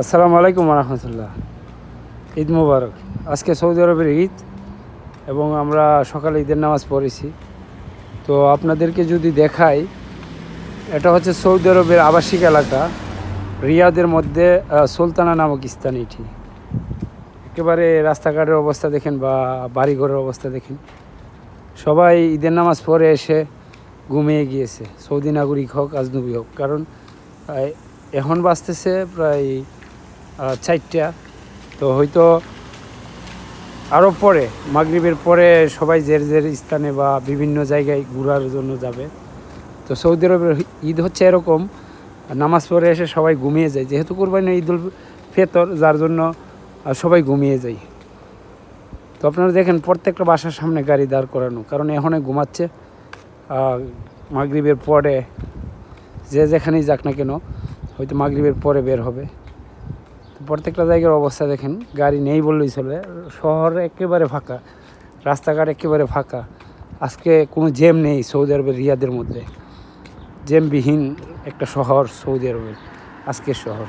আসসালামু আলাইকুম রহমতুল্লাহ। ঈদ মুবারক। আজকে সৌদি আরবের ঈদ এবং আমরা সকালে ঈদের নামাজ পড়েছি। তো আপনাদেরকে যদি দেখাই, এটা হচ্ছে সৌদি আরবের আবাসিক এলাকা, রিয়াদের মধ্যে সুলতানা নামক স্থান এটি। একেবারে রাস্তাঘাটের অবস্থা দেখেন বা বাড়িঘরের অবস্থা দেখেন। সবাই ঈদের নামাজ পড়ে এসে ঘুমিয়ে গিয়েছে। সৌদি নাগরিক হোক, আজনবী হোক। কারণ এখন বাঁচতেছে প্রায় চারটা। তো হয়তো আরও পরে, মাগরিবের পরে সবাই জের জের স্থানে বা বিভিন্ন জায়গায় ঘোরার জন্য যাবে। তো সৌদি আরবের ঈদ হচ্ছে এরকম, নামাজ পড়ে এসে সবাই ঘুমিয়ে যায়। যেহেতু কোরবানি ঈদুল ফেতর, যার জন্য সবাই ঘুমিয়ে যায়। তো আপনারা দেখেন, প্রত্যেকটা বাসার সামনে গাড়ি দাঁড় করানো, কারণ এখনই ঘুমাচ্ছে মাগরিবের পরে, যে যেখানেই যাক না কেন, হয়তো মাগরিবের পরে বের হবে। প্রত্যেকটা জায়গার অবস্থা দেখেন, গাড়ি নেই বললেই চলে। শহর একেবারে ফাঁকা, রাস্তাঘাট একেবারে ফাঁকা। আজকে কোনো জেম নেই সৌদি আরবের, রিয়াদের মধ্যে। জেমবিহীন একটা শহর সৌদি আরবের, আজকের শহর।